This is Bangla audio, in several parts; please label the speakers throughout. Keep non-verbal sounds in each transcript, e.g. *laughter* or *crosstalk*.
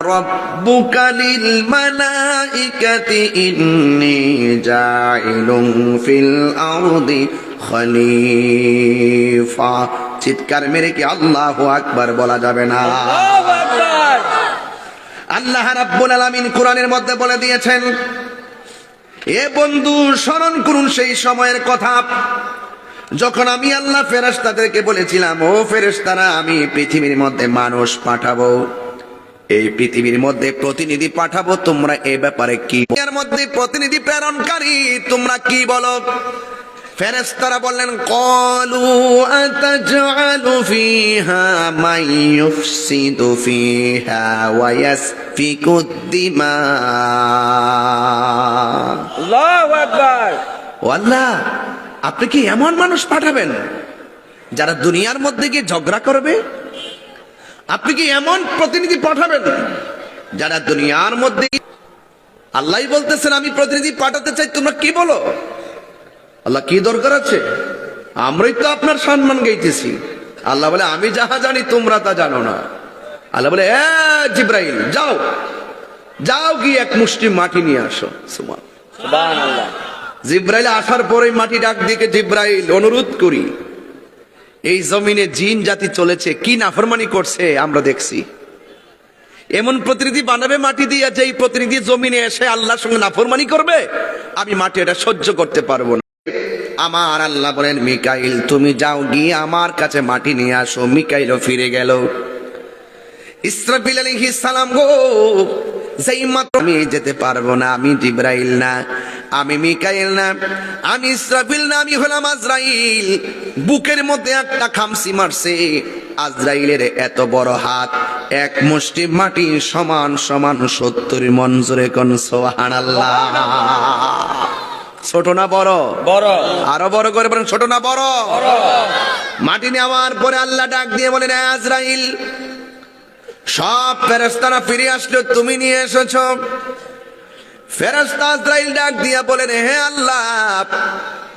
Speaker 1: ربك للملائكة إني جاعل في الأرض খলিফা চিৎকার মেরে কি আল্লাহ আকবার বলা যাবে না আল্লাহ রাব্বুল আলামিন কোরআনের মধ্যে বলে দিয়েছেন এ বন্ধু স্মরণ করুন সেই সময়ের কথা যখন আমি আল্লাহ ফেরেশতাদেরকে বলেছিলাম ও ফেরেশতারা আমি পৃথিবীর মধ্যে মানুষ পাঠাবো এই পৃথিবীর মধ্যে প্রতিনিধি পাঠাবো তোমরা এ ব্যাপারে কি? এর মধ্যে প্রতিনিধি প্রেরণকারী তোমরা কি বলো? ফেরেশতারা বললেন কলু আতাজআলু ফিহা মান ইউফসিদু ফিহা ওয়া ইয়াসফিকু দিমা
Speaker 2: আল্লাহু আকবার।
Speaker 1: আল্লাহ আপনি কি এমন মানুষ পাঠাবেন যারা দুনিয়ার মধ্যে গিয়ে ঝগড়া করবে? আপনি কি এমন প্রতিনিধি পাঠাবেন? যারা দুনিয়ার মধ্যে আল্লাহই বলতেছেন আমি প্রতিনিধি পাঠাতে চাই তোমরা কি বলো? আল্লাহ কি দরকার আছে? আমরাই তো আপনার সম্মান গাইতেছি। আল্লাহ বলে আমি যাহা জানি তোমরা তা জানো না। আল্লাহ বলে এ জিব্রাইল যাও। যাও গিয়ে এক মুষ্টি মাটি নিয়ে আসো। সুমান জিব্রাইল আসার পরে মাটি ডাক দিকে জিব্রাইল অনুরোধ করি। এই জমিনে জিন জাতি চলেছে, কি নাফরমানি করছে আমরা দেখছি। এমন প্রতিনিধি বানাবে মাটি দিয়ে যে এই প্রতিনিধি জমিনে এসে আল্লাহর সঙ্গে নাফরমানি করবে, আমি মাটি এটা সহ্য করতে পারব না। আমার আল্লাহ বলেন, মিকাইল, তুমি যাও গিয়ে আমার কাছে মাটি নিয়ে আসো, মিকাইলও ফিরে গেল। ইসরাফিল আলাইহিস সালাম গো, যেই মাত্র আমি যেতে পারব না, আমি জিব্রাইল না। আমি মিকাইল না আমি ইসরাফিল না আমি হলাম আজরাইল। বুকের মধ্যে একটা খামসি মারছে। আজরাইলের এত বড় হাত এক মুষ্টি মাটি সমান সমান সত্তর মন জোরে কোন সোহানাল্লাহ ছোট না বড়?
Speaker 2: বড়।
Speaker 1: আরও বড় করে বলেন ছোট না বড়? মাটি নেওয়ার পরে আল্লাহ ডাক দিয়ে বলেন "এ আজরাইল সব ফেরেস্তারা ফিরে আসলো তুমি নিয়ে এসেছ। ফেরেস্তা আজরাইল ডাক দিয়া বলেন হে আল্লাহ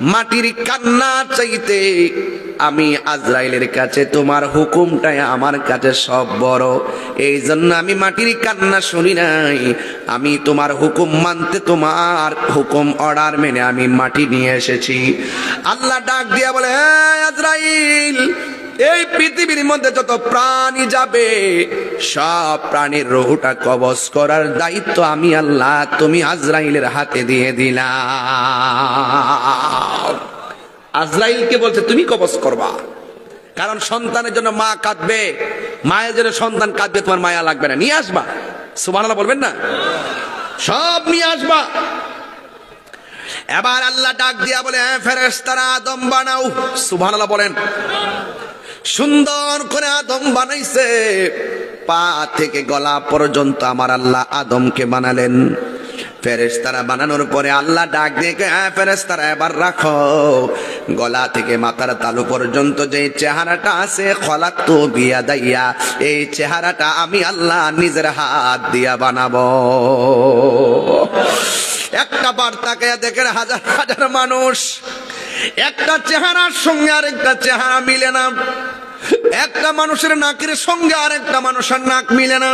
Speaker 1: মাটির কান্না চাইতে আমি আজরাইলের কাছে তোমার হুকুমটাই আমার কাছে সব বড়। এই জন্য আমি মাটির কান্না শুনি নাই। আমি তোমার হুকুম মানতে তোমার হুকুম অর্ডার মেনে আমি মাটি নিয়ে এসেছি। আল্লাহ ডাক দিয়া বলে, "হে আজরাইল, এই পৃথিবীর মধ্যে যত প্রাণী যাবে, সব প্রাণীর রহুটা কবজ করার দায়িত্ব আমি আল্লাহ, তুমি আজরাইলের হাতে দিয়ে দিলাম আজরাইলকে বলছে, তুমি কবজ করবা। কারণ সন্তানের জন্য মা কাঁদবে। মায়ের জন্য সন্তান কাঁদবে, তোমার মায়া লাগবে না। নিয়ে আসবা। সুবহানাল্লাহ বলবেন না? সব নিয়ে আসবা। এবার আল্লাহ ডাক দিয়া বলে হ্যাঁ ফেরেশতারা, আদম বানাও। সুবহানাল্লাহ বলেন। সুন্দর করে আদম বানাইছে। পা থেকে গলা পর্যন্ত আমার আল্লাহ আদমকে বানালেন। ফেরেশতারা বানানোর পরে আল্লাহ ডাক দিয়ে হ্যাঁ ফেরেশতারা, এবার রাখো। গলা থেকে মাথার তালু পর্যন্ত যে চেহারাটা আছে খলাক তো বিয়া দাইয়া এই চেহারাটা আমি আল্লাহ নিজের হাত দিয়া বানাবো। একটা বার তাকায়া দেখেন হাজার হাজার মানুষ, একটা চেহারার সঙ্গে আরেকটা চেহারা মিলে না। একটা মানুষের নাকের সঙ্গে আরেকটা মানুষের নাক মিলে না।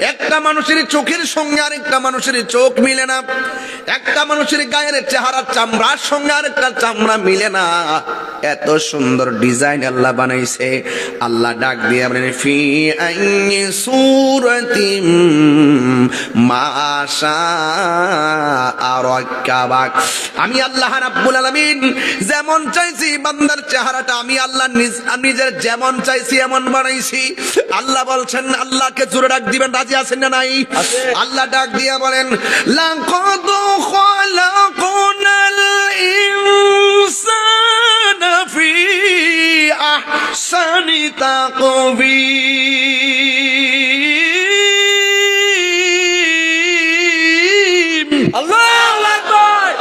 Speaker 1: একটা মানুষের চোখের সঙ্গে আরেকটা মানুষের চোখ মিলে না। একটা মানুষের গায়ের চেহারা চামড়ার সঙ্গে আরেকটা চামড়া মিলে না। এত সুন্দর ডিজাইন আল্লাহ বানাইছে। আল্লাহ ডাক দিয়ে ফি আরাকাবাক আমি আল্লাহ রাব্বুল আলামিন যেমন চাইছি বান্দার চেহারাটা, আমি আল্লাহ নিজ- নিজের যেমন চাইছি এমন বানাইছি। আল্লাহ বলছেন, আল্লাহকে জোরে ডাক দিবেন রাজি আছেন না নাই? আল্লাহ ডাক দিয়া বলেন লাকাদ খালাকনাল ইনসানা ফি আহসানি তাকবীর
Speaker 2: আল্লাহু আকবার।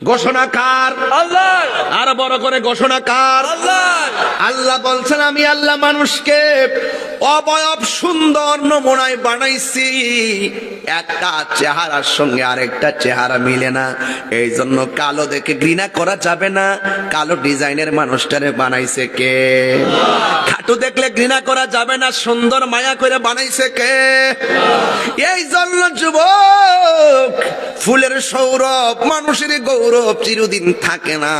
Speaker 1: ঘোষণাকার
Speaker 2: আল্লাহ।
Speaker 1: আর বড় করে ঘোষণাকার
Speaker 2: আল্লাহ।
Speaker 1: আল্লাহ বলছেন আমি আল্লাহ মানুষকে অবয়ব সুন্দর নমুনায় বানাইছি। একটা চেহারার সঙ্গে আরেকটা চেহারা মিলে না। এই জন্য কালো দেখে ঘৃণা করা যাবে না। কালো ডিজাইনের মানুষটারে বানাইছে কে? খাটু দেখলে ঘৃণা করা যাবে না, সুন্দর মায়া করে বানাইছে কে? এই জন্য যুবক, ফুলের সৌরভ, মানুষের গৌরব চিরদিন থাকে না।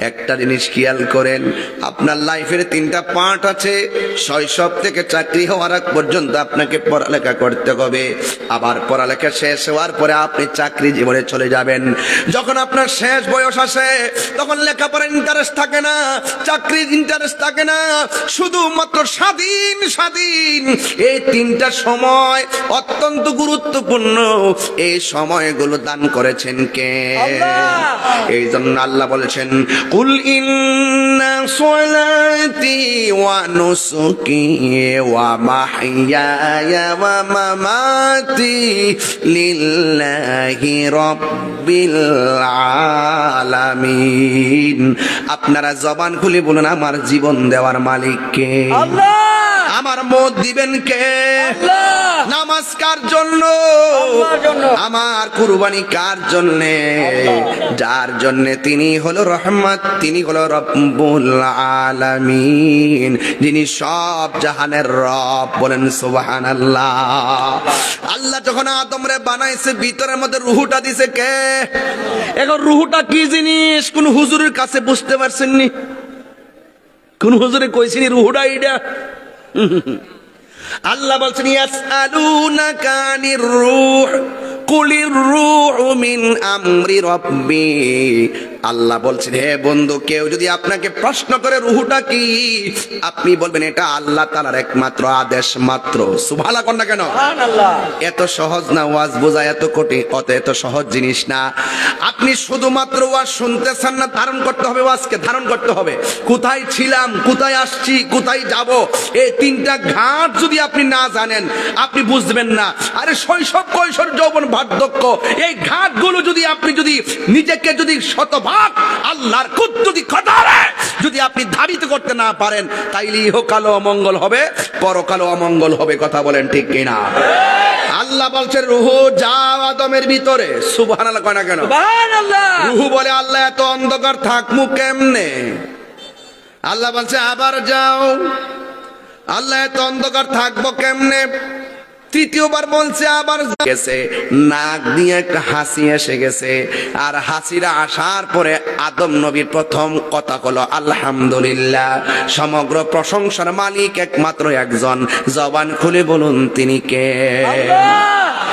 Speaker 1: একটা জিনিস খেয়াল করেন, আপনার লাইফের তিনটা পার্ট আছে। শৈশব থেকে চাকরি হওয়ার পর্যন্ত আপনাকে পড়ালেখা করতে হবে। আবার পড়ালেখা শেষ হওয়ার পরে আপনি চাকরি জীবনে চলে যাবেন। যখন আপনার শেষ বয়স আসে তখন লেখাপড়ার ইন্টারেস্ট থাকে না চাকরির ইন্টারেস্ট থাকে না। শুধুমাত্র স্বাধীন স্বাধীন। এই তিনটা সময় অত্যন্ত গুরুত্বপূর্ণ। এই সময়গুলো দান করেছেন কে? এই জন্য আল্লাহ বলেছেন কুল ইন্না সলাতি ওয়া নুসুকি ওয়া মাহইয়ায়া ওয়া মামাতি লিল্লাহি রাব্বিল আলামিন আপনারা জবান খুলে বলুন আমার জীবন দেওয়ার মালিক কে আমার মত দিবেন কে?
Speaker 2: আল্লাহ!
Speaker 1: জন্য?
Speaker 2: জন্য।
Speaker 1: আমার কুরবানি কার জন্য? যার জন্য তিনি হলো রহমত তিনি হলো রব্বুল আলামিন। যিনি সব জাহানের রব বলেন সুবহানাল্লাহ। আল্লাহ যখন আদমরে বানাইছে, ভিতরের মধ্যে রুহুটা দিছে কে? এখন রুহুটা কি জিনিস? কোন হুজুরের কাছে বুঝতে পারছেন নি কোন হুজুরে কইছিনি রুহুটা এইটা *laughs* আল্লাহ বলছেন, ইয়াসআলুনাকা আনির রূহ, কুলির রূহ মিন আমরি রাব্বি। আল্লাহ বলছেন হে বন্ধু কেউ যদি আপনাকে প্রশ্ন করে রুহুটা কি? আপনি বলবেন এটা আল্লাহ তাআলার একমাত্র আদেশ মাত্র। সুবহানাল্লাহ কন্যা কেন? এত সহজ না ওয়াজ বোঝা এত কঠিন অত এত সহজ জিনিস না। আপনি শুধুমাত্র ওয়াজ শুনতেছেন না ধারণ করতে হবে ওয়াজকে ধারণ করতে হবে। কোথায় ছিলাম কোথায় আসছি কোথায় যাব? এই তিনটা ঘাট যদি আপনি না জানেন আপনি বুঝবেন না। আরে শৈশব কৈশোর যৌবন বার্ধক্য এই ঘাটগুলো যদি আপনি যদি নিজেকে যদি শতভাগ আল্লাহর কুদ্দুতি কদারে। যদি আপনি ধাবিত করতে না পারেন তাইলে ইহকালো অমঙ্গল হবে পরকালো অমঙ্গল হবে কথা বলেন ঠিক কিনা? আল্লাহ বলছে রুহু যাও আদমের ভিতরে। সুবহানাল্লাহ কয় না কেন? রুহু বলে আল্লাহ এত অন্ধকার থাকমু কেমনে? আল্লাহ বলছে আবার যাও। আল্লাহ এত অন্ধকার থাকব কেমনে? তৃতীয়বার বলছে আবার গেছে। নাক দিয়ে একটা হাসি এসে গেছে। আর হাসিরা আসার পরে আদম নবীর প্রথম কথা হলো আলহামদুলিল্লাহ। সমগ্র প্রশংসার মালিক একমাত্র একজন। জবান খুলে বলুন তিনি কে?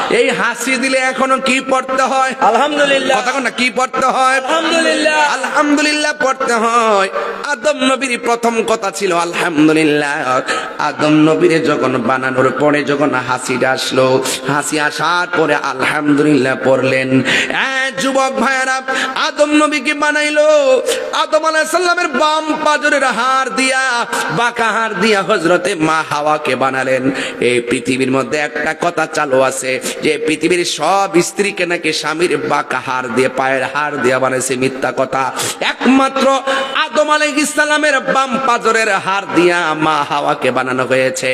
Speaker 1: এই হাসি দিলে এখনও কি পড়তে হয়?
Speaker 2: আলহামদুলিল্লাহ।
Speaker 1: কথা না কি পড়তে হয়?
Speaker 2: আলহামদুলিল্লাহ।
Speaker 1: আলহামদুলিল্লাহ পড়তে হয়। আদম নবীর প্রথম কথা ছিল আলহামদুলিল্লাহ। আদম নবীরে যখন বানানোর পরে যখন হাসিটা আসলো। হাসি আসার পরে আলহামদুলিল্লাহ পড়লেন। যুবক ভাইয়ারা, আদম নবীকে বানাইলো। আদম আলাইহিস সালামের বাম পাজরের হার দিয়া, বাঁকা হার দিয়া হজরতে মা হাওয়াকে বানালেন। এই পৃথিবীর মধ্যে একটা কথা চালু আছে যে পৃথিবীর সব স্ত্রীকে নাকি স্বামীর বাঁকা হার দিয়ে, পায়ের হার দিয়ে বানাইছে মিথ্যা কথা। একমাত্র আদম আলাইহিস সালামের বাম পাজরের হার দিয়া মা হাওয়াকে বানানো হয়েছে।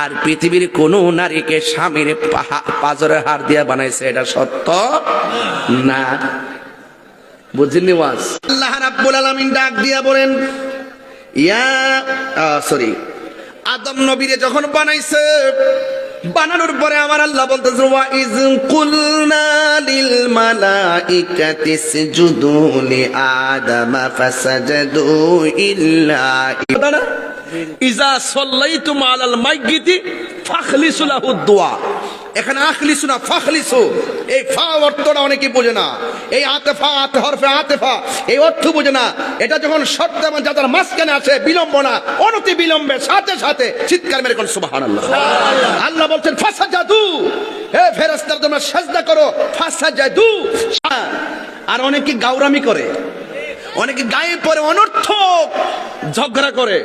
Speaker 1: আর পৃথিবীর কোন নারীকে স্বামীর পাজরের হার দিয়ে বানাইছে, এটা সত্য না? বুঝিনি ওয়াজ? আল্লাহ রাব্বুল আলামিন ডাক দিয়া বলেন, ইয়া সরি আদম নবীরে যখন বানাইছে বানানোর পরে আমার আল্লাহ বলতেছে, ওয়া ইজ কুলনা লিল মালাইকাতি সুজুদু লি আদম ফাসাজাদু ইল্লা
Speaker 3: ইজা সাল্লাইতুম আলাল মাইগিতি ফাখলিসু লাহু দুআ
Speaker 1: এখানে আখলিসু না ফাখলিসু? এই ফা অর্থটা অনেকে বোঝে না। এই আতেফা আতে হরফে আতেফা এই অর্থ বোঝে না। এটা যখন শর্ত এবং যাদের মাঝখানে আছে বিলম্ব না অনতি বিলম্বে সাথে সাথে চিৎকার মেরে কোন সুবহানাল্লাহ। আল্লাহ বলছেন ফাসা জাদু হে ফেরেশতার তোমরা সাজদা করো ফাসা জাদু আর অনেকে গাউরামি করে অনেকে গায়ে পরে অনর্থক ঝগড়া করে।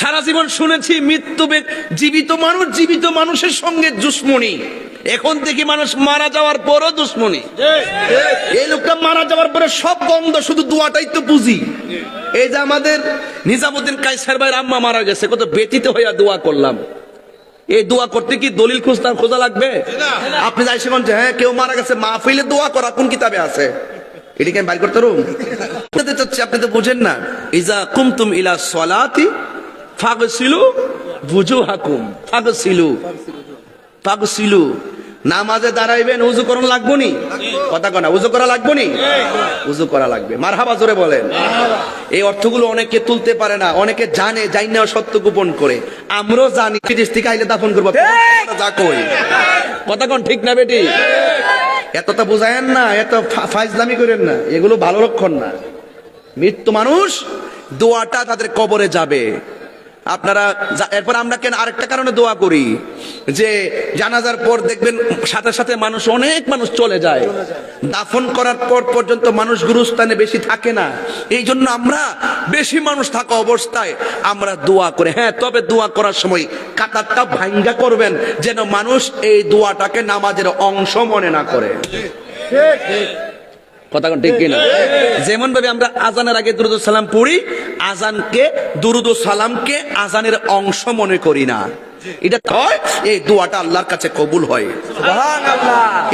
Speaker 1: সারা জীবন শুনেছি, মৃত্যু জীবিত মানুষ, জীবিত মানুষের সঙ্গে দুশ্মনী। এখন থেকে মানুষ মারা যাওয়ার পরও দুশ্মনী। এই লোকটা মারা যাওয়ার পরে সব বন্ধ, শুধু দোয়াটাই তো বুঝি এই যে আমাদের নিজামুদ্দিন কাইসার ভাইয়ের আম্মা মারা গেছে, কত ব্যতীত হইয়া দোয়া করলাম। এই দোয়া করতে কি দলিল খুঁজতাম, খোঁজা লাগবে? আপনি যাই সেখান যে হ্যাঁ কেউ মারা গেছে, মাহফিলে দোয়া করা কোন কিতাবে আছে? এটাকে আমি বাইর করতে চাচ্ছি আপনি তো বুঝেন না। ইজা কুমতুম ইলা সলাতি ফাগসিলু বুঝু হাকুম ফাগসিলু ফাগসিলু। নামাজে দাঁড়াইবেন উজু করুন লাগবো নি? কথা কনা উজু করা লাগবো নি? উজু করা লাগবে। মারহাবা জোরে বলেন। এই অর্থগুলো অনেকে তুলতে পারে না অনেকে জানে জানি না সত্য গোপন করে। আমরাও জানি বিদেশ থেকে আইলে দাফন করব। যা কই কথা কন ঠিক না বেটি? এতটা বুঝায়েন না এত ফাইজলামি করেন না এগুলো ভালো লক্ষণ না। মৃত্যু মানুষ দোয়াটা তাদের কবরে যাবে। আপনারা এরপর আমরা কেন আরেকটা কারণে দোয়া করি যে জানাজার পর দেখবেন সাথে সাথে মানুষ অনেক মানুষ চলে যায়। দাফন করার পর পর্যন্ত মানুষ গুরুস্থানে বেশি থাকে না। এই জন্য আমরা বেশি মানুষ থাকা অবস্থায় আমরা দোয়া করে। হ্যাঁ তবে দোয়া করার সময় কাতারটা ভাঙ্গা করবেন যেন মানুষ এই দোয়াটাকে নামাজের অংশ মনে না করে। কথা কোন? ঠিক কিনা যেমন ভাবে আমরা আজানের আগে দুরুদ সালাম পড়ি আজানকে দুরুদ সালামকে আজানের অংশ মনে করি না। এটা হয় এই দোয়াটা আল্লাহর কাছে কবুল হয়।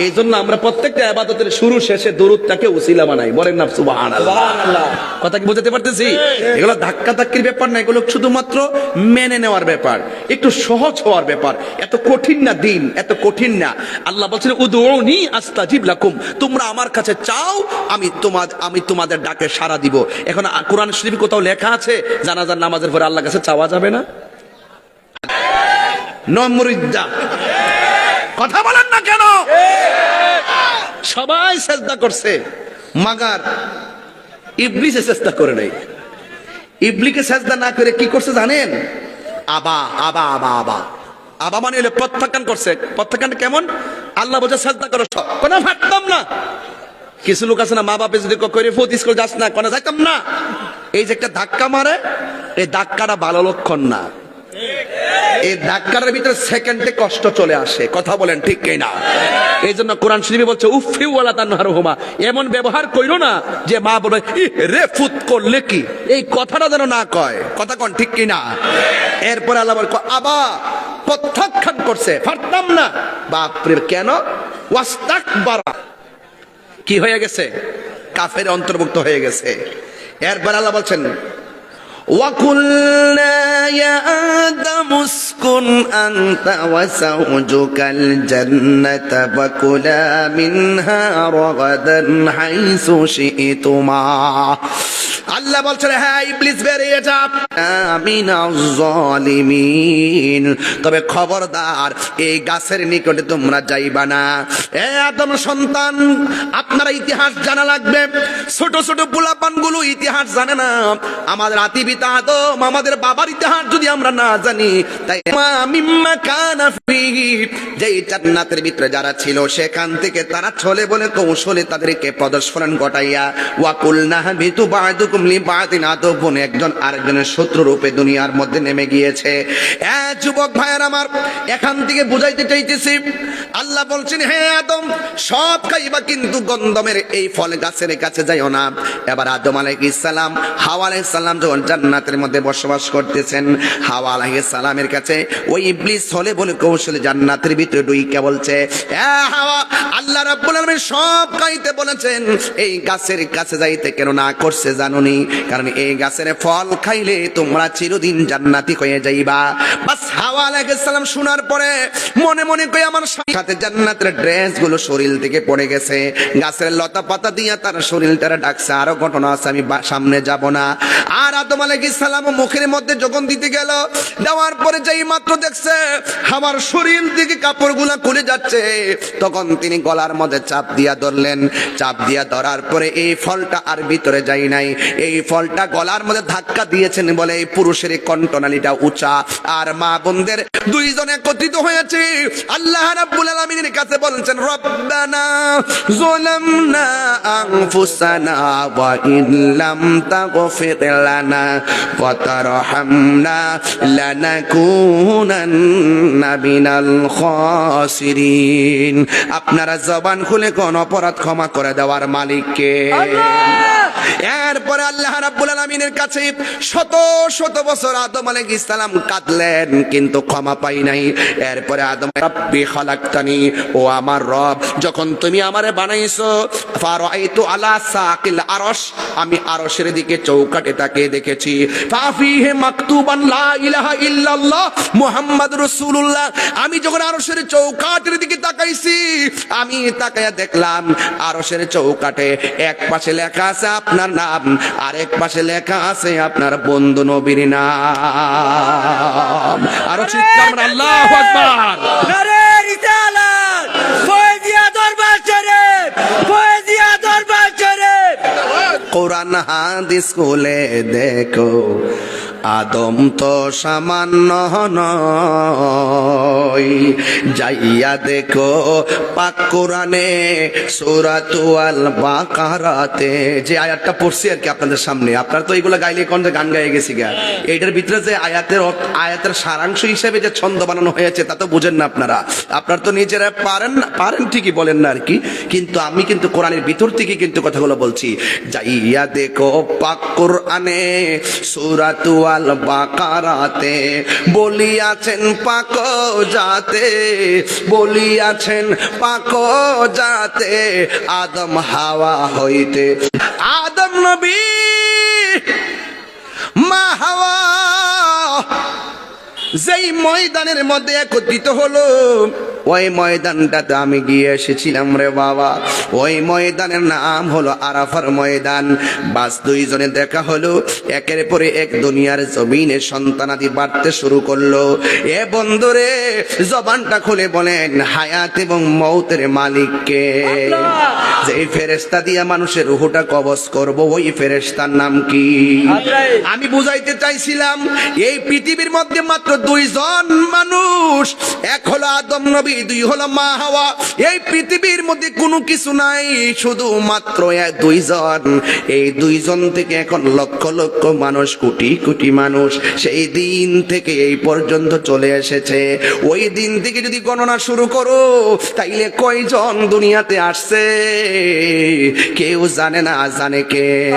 Speaker 1: এই জন্য আমরা প্রত্যেকটা আবাদতের শুরু শেষে দরুদটাকে উসিলা বানাই। বলেন না সুবাহান কথা কি বুঝতে পারতেছি? এগুলো ধাক্কা ধাক্কির ব্যাপার না এগুলো শুধুমাত্র মেনে নেওয়ার ব্যাপার। একটু সহজ হওয়ার ব্যাপার। এত কঠিন না দিন এত কঠিন না। আল্লাহ বলছেন উদৌনি আস্তাজিব লাকুম। তোমরা আমার কাছে চাও আমি তোমার আমি তোমাদের ডাকে সাড়া দিব। এখন কোরআন শরীফ কোথাও লেখা আছে জানাজার নামাজের পরে আল্লাহ কাছে চাওয়া যাবে না? নম্রিদ্দা কথা বলেন না কেন? সবাই চেষ্টা করছে, মাগার ইবলিসে চেষ্টা করে নাই। ইবলিকে চেষ্টা না করে কি করছে জানেন? আবা আবা আবা আবা। আবা মানে হলো প্রত্যাখ্যান করছে। প্রত্যাখ্যান কেমন? আল্লাহ বোঝা চেষ্টা করো সব। কোনো ফাটতাম না। কিছু লোক আছে না, মা বাপে যদি করে ফুট স্কুল যাস না। কোনো যাইতাম না। এই যে একটা ধাক্কা মারে, এই ধাক্কাটা ভালো লক্ষণ না। এই ধাক্কার ভিতরে সেকেন্ডে কষ্ট চলে আসে। কথা বলেন ঠিক কি না এই জন্য কোরআন শরীফে বলছে উফি ওয়ালা তানহার হুমা এমন ব্যবহার কইরো না যে মা বলে রে, ফুত করলে কি? এই কথাটা যেন না কয়। কথা কন ঠিক কি না এরপর আল্লাহ বলে আবা, প্রত্যাখ্যান করছে। পারতাম না। বাপরে, কেন? ওয়াস্তাক বারা কি হয়ে গেছে? কাফের অন্তর্ভুক্ত হয়ে গেছে। এরপর আল্লাহ বলছেন وقلنا يا آدم اسكن أنت وزوجك الجنة وكلا منها رغدا حيث شئتما আল্লাহ বলছেন হ্যাঁ ইবলিস বেরিয়ে যা আমিন জালিমিন তবে খবরদার এই গাছের নিকটে তোমরা যাইবা না এ আদম সন্তান আপনারা ইতিহাস জানা লাগবে ছোট ছোট পোলাপান গুলো ইতিহাস জানে না আমাদের আতি আমাদের বাবার ইতিহাস যদি আমরা না জানি, তাই মিম্মা জান্নাতের ভিতরে যারা ছিল, সেখান থেকে তারা ছলে বলে কৌশলে তাদেরকে প্রদর্শন ঘটাইয়া ওয়াকুল বাদুকুম লি বাদিন একজন আরেকজনের শত্রু রূপে দুনিয়ার মধ্যে নেমে গিয়েছে। এ যুবক ভাইয়ের আমার, এখান থেকে বুঝাইতে চাইতেছি, আল্লাহ বলছেন আদম, সব খাইবা কিন্তু গন্ধমের এই ফল গাছের কাছে যাইও না। এবার আদম আলাইহিস সালাম, হাওয়া আলাইহিস সালাম যখন জান্নাতের মধ্যে বসবাস করতেছেন। হাওয়া আলাইহিস সালামের কাছে ওই ইবলিস, হলে বলে কৌশলে জান্নাতের ভিতরে ডুইকা বলছে, এ হাওয়া, আল্লাহ রাব্বুল আলামিন সব খাইতে বলেছেন, এই গাছের কাছে যাইতে কেন না করছে জানুনি? কারণ এই গাছের ফল খাইলে তোমরা চিরদিন জান্নাতি হয়ে যাইবা। বাস হাওয়া আলাইহিস সালাম শোনার পরে মনে মনে কই আমার সাথে জান্নাতের ড্রেসগুলো শরীর থেকে পড়ে গেছে। গাছের লতা পাতা দিয়া তার শরীরটারে ডাকছে, আরও ঘটনা আছে, আমি সামনে যাব না। আর আদম আলাইহিস সালাম মুখের মধ্যে দিতে গেল, দেওয়ার পরে যেই মাত্র দেখছে, আমার শরীর খুলে যাচ্ছে। তখন তিনি গলার মধ্যে চাপ দিয়া ধরলেন। চাপ দিয়া ধরার পরে এই ফলটা আর ভিতরে যাই নাই। এই ফলটা গলার মধ্যে ধাক্কা দিয়েছেন বলে এই পুরুষের কণ্ঠনালীটা উঁচা। আর মা বোনদের দুইজন একত্রিত হয়েছে। আল্লাহ রাব্বুল আলামিনের কাছে বলছেন, রব্বানা আনফুসানা ওয়া তাগফির লানা। وترحمنا لنكونن من الخاسرين আপনারা জবান খুলে কোন অপরাধ ক্ষমা করে দেওয়ার মালিককে এরপরে আল্লাহ রাব্বুল আলামিনের কাছে শত শত বছর আদম আলাইহিস সালাম কাঁদলেন, কিন্তু ক্ষমা পাই নাই। এরপরে আদম, রাব্বি খালাকতানি, ও আমার রব, যখন তুমি আমারে বানাইছো, ফারাইতু আলা সাকিল আরশ, আমি আরশের দিকে চৌকাটে তাকিয়ে দেখেছি। ফাফিহে মাকতুবান লা ইলাহা ইল্লাল্লাহ মুহাম্মদ রাসূলুল্লাহ। আমি যখন আরশের চৌকাটের দিকে তাকাইছি, আমি তাকায়া দেখলাম, আরশের চৌকাটে এক পাশে লেখা আছে আপনার নাম। আরেক এক পাশে লেখা আছে আপনার বন্ধু নবীর নাম। আরও চিৎকার আল্লাহ আকবার।
Speaker 2: নারে রিসালাত। ফয়জিয়া দরবার শরীফ। ফয়জিয়া দরবার শরীফ।
Speaker 1: কোরআন হাদিস খুলে দেখো। আদম তো সামান্য নয়। যাইয়া দেখো পাক কোরআনে সুরাতুয়াল বাকারাতে, যে আয়াতটা পড়ছি আর কি আপনাদের সামনে, আপনারা তো এইগুলো গাইলে কোন যে গান গাইয়ে গেছি গা। এইটার ভিতরে যে আয়াতের আয়াতের সারাংশ হিসেবে যে ছন্দ বানানো হয়েছে, তা তো বুঝেন না আপনারা। আপনারা তো নিজেরা পারেন পারেন ঠিকই বলেন না আর কি। কিন্তু আমি কিন্তু কোরআনের ভিতর থেকে কিন্তু কথাগুলো বলছি। যাইয়া দেখো পাক কোরআনে সুরাতুয়াল বাকারাতে, বলিয়াছেন পাক যাতে বলিয়াছেন পাক যাতে আদম হাওয়া হইতে। আদম নবী, মা হাওয়া, যেই ময়দানের মধ্যে একত্রিত হলো ওই ময়দানটাতে আমি গিয়ে এসেছিলাম রে বাবা। ওই ময়দানের নাম হলো আরাফার ময়দান। বাস দুইজনে দেখা হলো। একের পরে এক দুনিয়ার জমিনে সন্তানাদি বাড়তে শুরু করল। এ বন্ধুরে জবানটা খুলে বলেন হায়াত এবং মৌতের মালিককে। যে ফেরেস্তা দিয়া মানুষের রুহুটা কবজ করব ওই ফেরেস্তার নাম কি। আমি বুঝাইতে চাইছিলাম এই পৃথিবীর মধ্যে মাত্র দুইজন মানুষ এক হলো আদম নবী দুই হলো মা হাওয়া। এই পৃথিবীর মধ্যে কোনো কিছু নাই শুধু মাত্র এক দুইজন। এই দুইজন থেকে এখন লক্ষ লক্ষ মানুষ কোটি কোটি মানুষ সেই দিন থেকে এই পর্যন্ত চলে এসেছে। ওই দিন থেকে যদি গণনা শুরু করো তাইলে কয়জন দুনিয়াতে আসছে? কেউ জানে না জানে কে।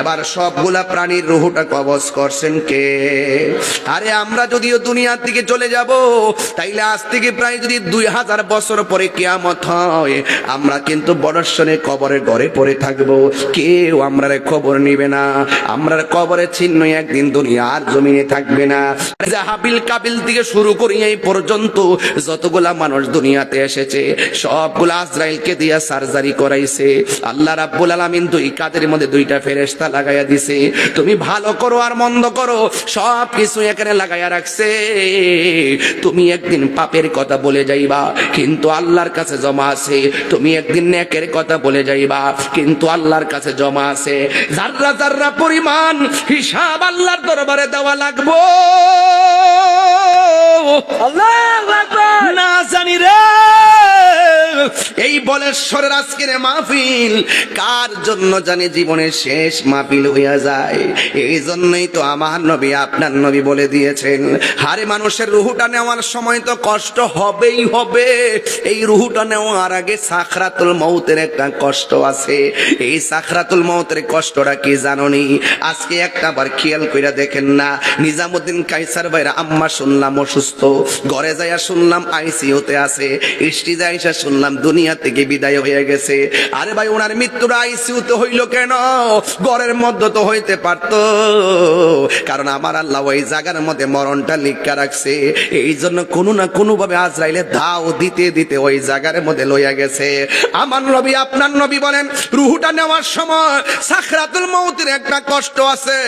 Speaker 1: এবার সবগুলা প্রাণীর রুহুটা কবজ করছেন কে? আরে আমরা যদিও দুনিয়ার দিকে চলে যাব তাইলে আজ থেকে প্রায় যদি দুই হাজার বছর পরে কেয়ামত হয়, আমরা কিন্তু বড়শ্বরে কবরের ঘরে পড়ে থাকব। কেউ আমরা খবর নিবে না। আমরা কবরের চিহ্ন একদিন দুনিয়ার জমিনে থাকবে না। হাবিল কাবিল থেকে শুরু করি এই পর্যন্ত যতগুলা মানুষ দুনিয়াতে এসেছে, সবগুলা আজরাইলকে দিয়া সার্জারি করাইছে। আল্লাহ রাব্বুল আলামিন দুই কাদের মধ্যে দুইটা ফেরেশতা লাগাইয়া দিছে। তুমি ভালো করো আর মন্দ করো সব কিছু এখানে লাগাইয়া রাখছে। তুমি একদিন পাপের কথা বলে যাইবা। কিন্তু আল্লাহর কাছে জমা আছে। তুমি একদিন নেকের কথা বলে যাইবা। কিন্তু আল্লাহর কাছে জমা আছে। যার্রা যার্রা পরিমাণ হিসাব আল্লাহর দরবারে দেওয়া লাগবো।
Speaker 2: আল্লাহ আকবার।
Speaker 1: না জানি রে। এই বলেশ্বরের আজকের মাহফিল, কার জন্য জানি জীবনের শেষ মাহফিল হইয়া যায়? এই জন্যই তো আমার নবী আপনার নবী বলে দিয়েছেন, হারে মানুষের রুহুটা নেওয়ার সময় তো কষ্ট হবেই হবে। এই রুহুটা নেওয়ার আগে সাখরাতুল মৌতের একটা কষ্ট আছে। এই সাখরাতুল মৌতের কষ্টটা কি জাননি? আজকে একটা বার খেয়াল কইরা দেখেন না, নিজামুদ্দিন কাইসার ভাইরা আম্মা শুনলাম অসুস্থ, ঘরে যাইয়া শুনলাম আইসিইউতে আছে ইষ্টি যাইসা শুনলাম দুনিয়া থেকে বিদায় হয়ে গেছে। আরে ভাই, ওনার মৃত্যুটা আইসিইউতে হইল কেন? ঘরের মধ্যে তো হইতে পারত। কারণ আমার আল্লাহ ওই জায়গার মধ্যে মরণটা লিখা রাখছে। এই জন্য কোনো না কোনো ভাবে আজরাইলে ধাও দিতে দিতে ওই জায়গার মধ্যে লইয়া গেছে। আমার নবী, আপনার নবী বলেন, রুহুটা নেওয়ার সময় সাখরাতুল মৌতের একটা কষ্ট আছে।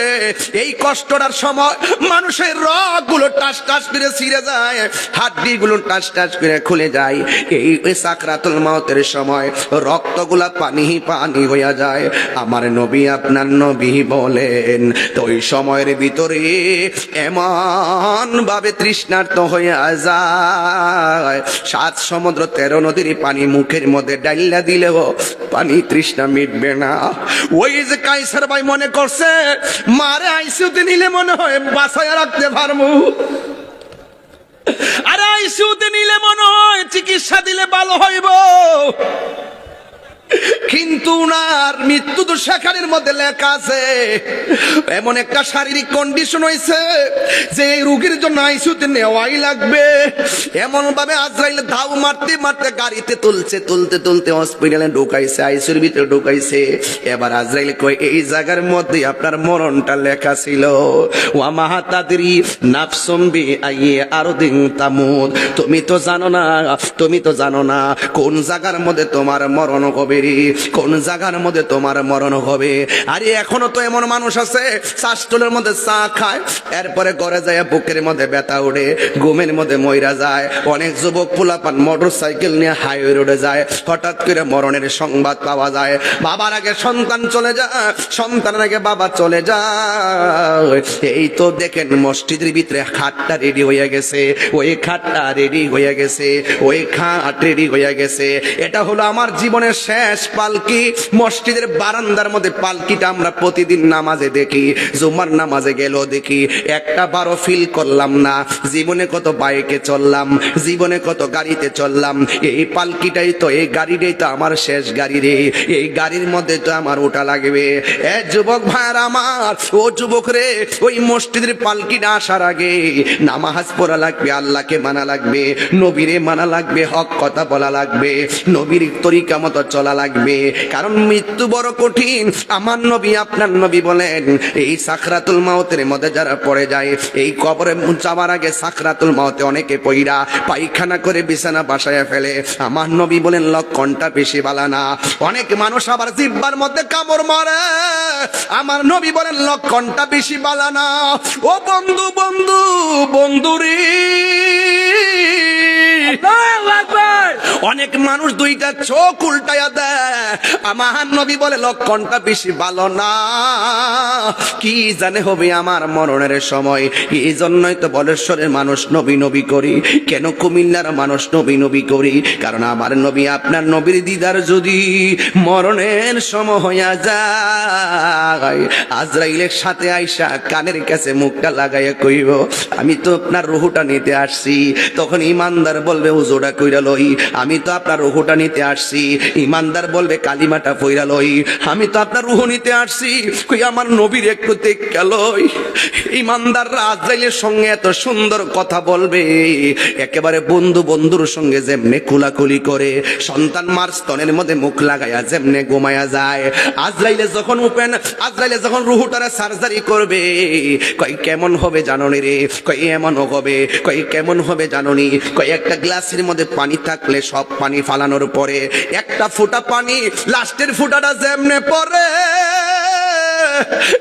Speaker 1: এই কষ্টটার সময় মানুষের রগগুলো টাস টাস করে ছিঁড়ে যায় হাড্ডি গুলো টাস টাস করে খুলে যায়। এই ওই সাকরাতুল কবরের সময় রক্তগুলা পানি পানি হইয়া যায়। আমার নবী আপনার নবী বলেন, তো ওই সময়ের ভিতরে এমন ভাবে তৃষ্ণার্ত হইয়া যায়। সাত সমুদ্র তেরো নদীর পানি মুখের মধ্যে ডাইলা দিলেও পানি তৃষ্ণা মিটবে না। ওই যে কাইসার ভাই মনে করছে, মারে আইসিউতে নিলে মনে হয় বাসায় রাখতে পারব।
Speaker 4: আরে আইসিউতে নিলে মনে হয় চিকিৎসা দিলে ভালো হইব।
Speaker 1: কিন্তু উনার মৃত্যু তো সেখানের মধ্যে লেখা আছে। এমন একটা শারীরিক কন্ডিশন হয়েছে যে এই রোগীর জন্য আইসিউতে নেওয়াই লাগবে। এমন ভাবে আজরাইল ধাউ মারতে মারতে গাড়িতে তুলছে, তুলতে তুলতে হসপিটালে ঢুকাইছে, আইসিউর ভিতরে ঢুকাইছে। এবার আজরাইল কয়, এই জায়গার মধ্যে আপনার মরণটা লেখা ছিল। ওয়া মাহাতাদরি নাফসুম বি আইয়ে আরও দিন তামুদ। তুমি তো জানো না, তুমি তো জানো না কোন জায়গার মধ্যে তোমার মরণ হবে কোন জায়গার মধ্যে তোমার মরণ হবে? আরে, এখনও তো এমন মানুষ আছে চাষটলের মধ্যে চা খায়, এরপরে ঘরে যায়, বুকের মধ্যে ব্যথা উঠে ঘুমের মধ্যে ময়রা যায়, অনেক যুবক পোলাপান মোটর সাইকেল নিয়ে হাইওয়ে রোডে যায়, হঠাৎ করে মরণের সংবাদ পাওয়া যায়, বাবার আগে সন্তান চলে যায়, সন্তানের আগে বাবা চলে যায়। এই তো দেখেন মসজিদের ভিতরে খাটটা রেডি হয়ে গেছে, ওই খাটটা রেডি হয়ে গেছে, ওই খাট রেডি হয়ে গেছে। এটা হলো আমার জীবনের শেষ পালকি মসজিদের বারান্দার মধ্যে পালকিটা আমরা প্রতিদিন নামাজে দেখি, জুমার নামাজে গেল দেখি। একটা বারো ফিল করলাম না। জীবনে কত বাইকে চললাম, জীবনে কত গাড়িতে চললাম। এই পালকিটাই তো, এই গাড়িটাই তো আমার শেষ গাড়ি রে। এই গাড়ির মধ্যে তো আমার ওটা লাগবে। এ যুবক ভাইয়ার আমার, ও যুবক রে, ওই মসজিদের পালকিটা আসার আগে নামাজ পড়া লাগবে, আল্লাহকে মানা লাগবে, নবীরে মানা লাগবে, হক কথা বলা লাগবে, নবীর তরিকা মতো চলা লাগবে। কারণ মৃত্যু বড় কঠিন। আমার নবী, আপনার নবী বলেন, এই সাকরাতুল মাউতের মধ্যে যারা পড়ে যায়, এই কবরে যাওয়ার আগে সাকরাতুল মাউতে অনেকে পইরা পায়খানা করে বিছানা বাসায় ফেলে। আমার নবী বলেন, লক্ষণটা বেশি বালানা অনেক মানুষ আবার জিব্বার মধ্যে কামড় মারে। আমার নবী বলেন, লক্ষণটা বেশি বালানা ও বন্ধু বন্ধু, বন্ধুরি। অনেক মানুষ দুইটা চোখ উল্টায়া দেয়। আমার নবী বলে, লক্ষণটা বেশি ভালো না। কি জানে হবে আমার মরণের সময়? এই জন্যই তো বলেশ্বরের মানুষ নবী নবী করি। কেন কুমিল্লার মানুষ নবী নবী করি? কারণ আমার নবী আপনার নবীর দিদার যদি মরণের সময় হইয়া যায়, আজরাইলের সাথে আইসা কানের কাছে মুখটা লাগাইয়া কইব, আমি তো আপনার রুহুটা নিতে আসছি। তখন ইমানদার বলবে হুজোটা কইরা লই। আমি তো আপনার রুহুটা নিতে আসছি। ইমানদার বলবে, কালিমাটা কইরা লই। আমি তো আপনার রুহু নিতে আসছি। কই আমার নবীর একটু দেখা লই। ইমানদাররা আজরাইলের সঙ্গে এত সুন্দর কথা বলবে। একেবারে বন্ধু বন্ধুর সঙ্গে যেমনে কুলাকুলি করে, সন্তান মার স্তনের মধ্যে মুখ লাগায়া যেমনে ঘুমায়া যায়। আজরাইলে যখন উপেন আজরাইলে যখন রুহুটারে সার্জারি করবে, কই কেমন হবে জাননি রে? কই এমন হবে, কই কেমন হবে জাননি? কই একটা গ্লাসের মধ্যে পানি থাকলে সব পানি ফালানোর পরে একটা ফুটা পানি লাস্টের ফুটাটা যেমনে পড়ে।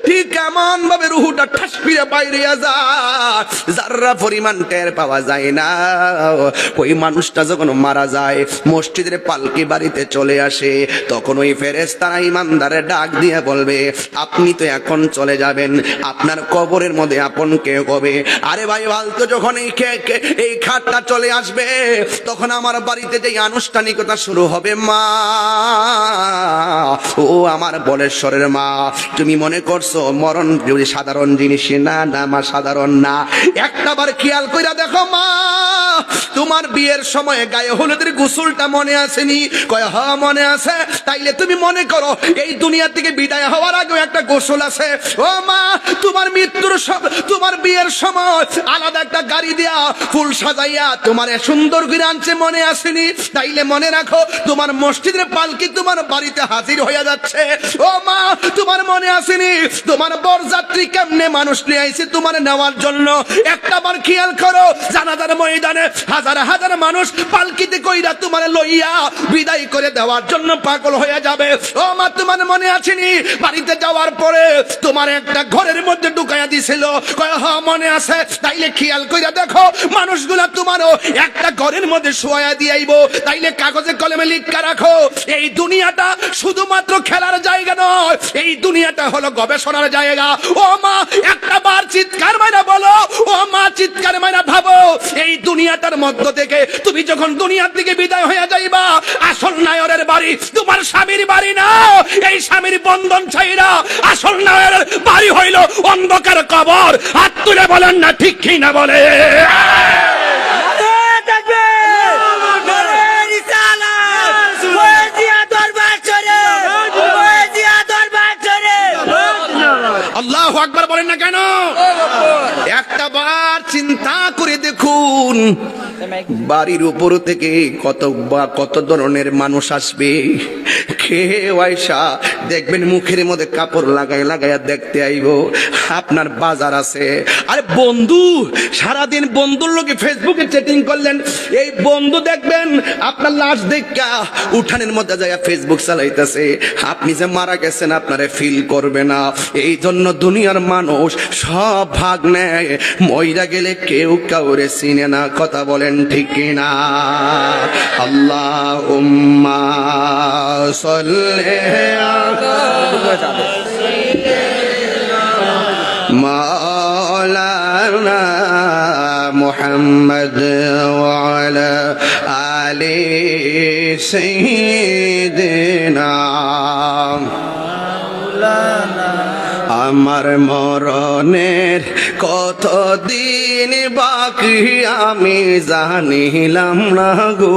Speaker 1: ঠিক এমন ভাবে রুহুটা ঠাস ফিরে বাইরে যায় যারা পরিমাণ টের পাওয়া যায় না। ওই মানুষটা যখন মারা যায়, মসজিদের পালকি বাড়িতে চলে আসে, তখন ওই ফেরেস্তারা ইমানদারে ডাক দিয়ে বলবে, আপনি তো এখন চলে যাবেন। আপনার কবরের মধ্যে আপন কে হবে? আরে ভাই ফালতু যখন এই এই খাটটা চলে আসবে, তখন আমার বাড়িতে যে আনুষ্ঠানিকতা শুরু হবে, মা। ও আমার বলেশ্বরের মা, তুমি মনে করছ, মরণ যদি সাধারণ জিনিস না না মা, সাধারণ না। একটা বার খেয়াল কইরা দেখো মা, তোমার বিয়ের সময় গায়ে হলুদের গোসলটা মনে আসেনি? কয়, হ, মনে আছে? তাইলে তুমি মনে করো, এই দুনিয়া থেকে বিদায় হওয়ার আগেও একটা গোসল আছে। ও মা, তোমার মৃত্যুর তোমার বিয়ের সময় আলাদা একটা গাড়ি দেয়া ফুল সাজাইয়া তোমার সুন্দর করে আনছে মনে আসেনি? তাইলে মনে রাখো, তোমার মসজিদের পালকি তোমার বাড়িতে হাজির হয়ে যাচ্ছে। ও মা, তোমার মনে আসেনি তোমার বরযাত্রী কেমনে মানুষ নিয়ে আইছে তোমার নেওয়ার জন্য? একটা বার খেয়াল করো, জানাজার ময়দানে হাজার হাজার মানুষ পালকিতে কইরা তোমার লইয়া বিদায় করে দেওয়ার জন্য পাগল হয়ে যাবে। ও মা, তোমার মনে আছেনি বাড়িতে যাওয়ার পরে তোমার একটা ঘরের মধ্যে ঢুকাইয়া দিছিল। কয়, হ, মনে আছে? তাইলে খেয়াল কইরা দেখো, মানুষগুলা তোমারও একটা ঘরের মধ্যে শোয়া দিয়াইবো তাইলে কাগজে কলমে লিখা রাখো, এই দুনিয়াটা শুধুমাত্র খেলার জায়গা নয়, এই দুনিয়াটা হলো গবেষণার জায়গা? ও মা, একটা বার চিৎকার মাইনা বলো। ও মা, চিৎকার মাইনা ভাবো। এই দুনিয়াটার মধ্য থেকে তুমি যখন দুনিয়ার দিকে বিদায় হয়ে যাইবা, আসল নায়রের বাড়ি তোমার স্বামীর বাড়ি না। এই স্বামীর বন্ধন ছাইরা আসল নায়রের বাড়ি হইল অন্ধকার কবর। হাত তুলে বলেন না ঠিক কি না বলে। আকবার বলেন না কেন? একটা বার চিন্তা করে দেখুন বাড়ির উপর থেকে কত বা কত ধরনের মানুষ আসবে? খেয়ে আয়সা, দেখবেন মুখের মধ্যে কাপড় লাগাই লাগাইয়া দেখতে আইব। আপনার বাজার আছে। আরে বন্ধু, সারাদিন বন্ধুর লোকে ফেসবুকে চেটিং করলেন। এই বন্ধু দেখবেন, আপনার লাশ দেখা, উঠানের মধ্যে যায় ফেসবুক চালাইতেছে। আপনি যে মারা গেছেন, আপনারে ফিল করবে না। এই জন্য দুনিয়ার মানুষ সব ভাগ নেয়। মইরা গেলে কেউ কাউরে চিনে না, কথা বলেন। বলেন ঠিক না আল্লাহ উম্মা সল্লে মাওলানা মুহাম্মদ ওয়ালা আলি সাইয়্যিদিনা। মাওলানা আমার মরণের কত দিন বাকি আমি জানিলাম না গো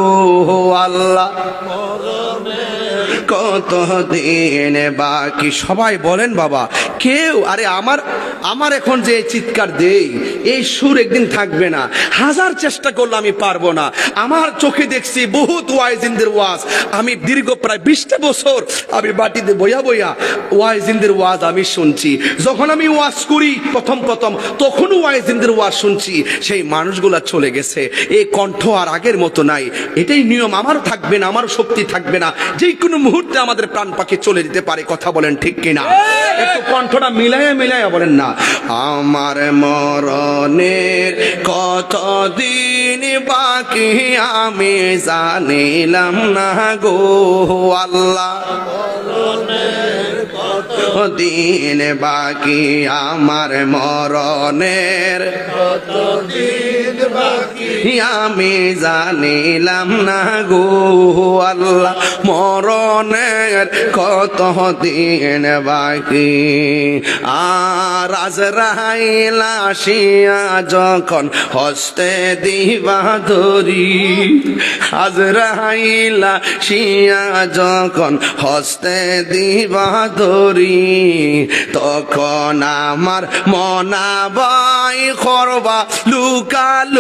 Speaker 1: আল্লাহ। কত দিন বাকি? সবাই বলেন, বাবা, কেউ, আরে আমার আমার এখন যে চিৎকার দেই, এই সুর একদিন থাকবে না। হাজার চেষ্টা করলে আমি পারব না। আমার চোখে দেখছি বহুত ওয়াইজিনদের ওয়াজ। আমি দীর্ঘ প্রায় বিশটা বছর আমি বাটিতে বইয়া বইয়া ওয়াইজিনদের ওয়াজ আমি শুনছি। যখন আমি ওয়াজ করি প্রথম প্রথম, তখনও ওয়াইজিনদের ওয়াজ শুনছি। সেই মানুষগুলা চলে গেছে। এই কণ্ঠ আর আগের মতো নাই। এটাই নিয়ম। আমারও থাকবে না, আমারও শক্তি থাকবে না। যে কোনো মুহূর্তে আমাদের প্রাণ পাখি চলে যেতে পারে কথা বলেন ঠিক কিনা? একটু কণ্ঠটা মিলাইয়া মিলাইয়া বলেন না। আমার মরণের কত দিন বাকি আমি জানিলাম না গো আল্লাহ। দিন বাকি আমার মরণের আমি জানিলাম না গো আল্লাহ, মরণের কত দিন বাকি। আর আজরাইলা শিয়া যখন হস্তে দিবা ধরি আজরাইলা শিয়া যখন হস্তে দিবা ধরি তখন আমার মনাবাই করবা লুকা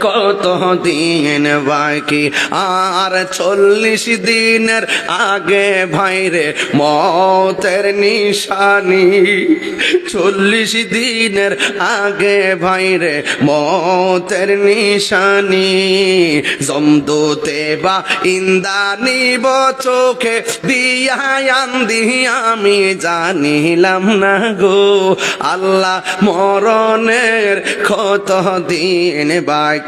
Speaker 1: কত দিন বাকি? আর চল্লিশ দিনের আগে ভাইরে মতের নিশানি। চল্লিশ দিনের আগে ভাইরে মতের নিশানি। জমদুতে বা ইন্দানিব চোখে দিয়া আমি জানিলাম না গো। আল্লাহ মরণের কত দিন বাকি?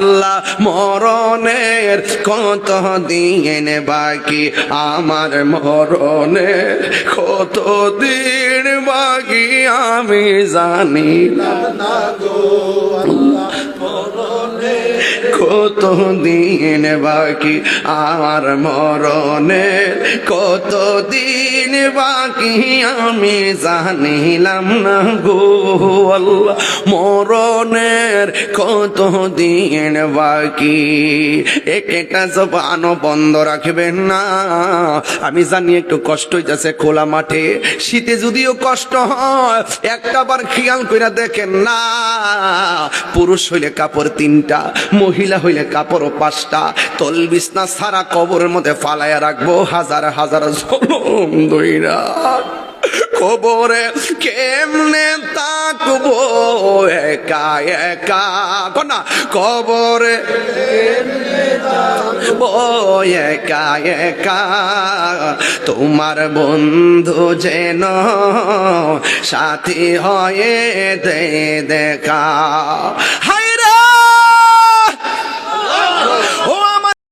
Speaker 1: আল্লাহ মরণের কত দিন বাকি? আমার মরণের কত দিন বাকি আমি জানি না কত দিন বাকি? আমার মরণের কত দিন বাকি? আমি জানিলাম না গো আল্লাহ। মরণের কত দিন বাকি? একটা জবানও বন্ধ রাখবেন না। আমি জানি একটু কষ্ট হইতেছে খোলা মাঠে। শীতে যদিও কষ্ট হয় একটা বার খেয়াল করে দেখেন না। পুরুষ হইলে কাপড় তিনটা, মহিলা হইলে কাপড় পাঁচটা তল বিছনা সারা কবরের মধ্যে ফালাইয়া রাখব। হাজার হাজার জলম দইরা। কবরে কেমনে তাকবো? একা একা। কনা কবরে একা একা। তোমার বন্ধু যেন সাথী হয়ে দে দেখা। হায়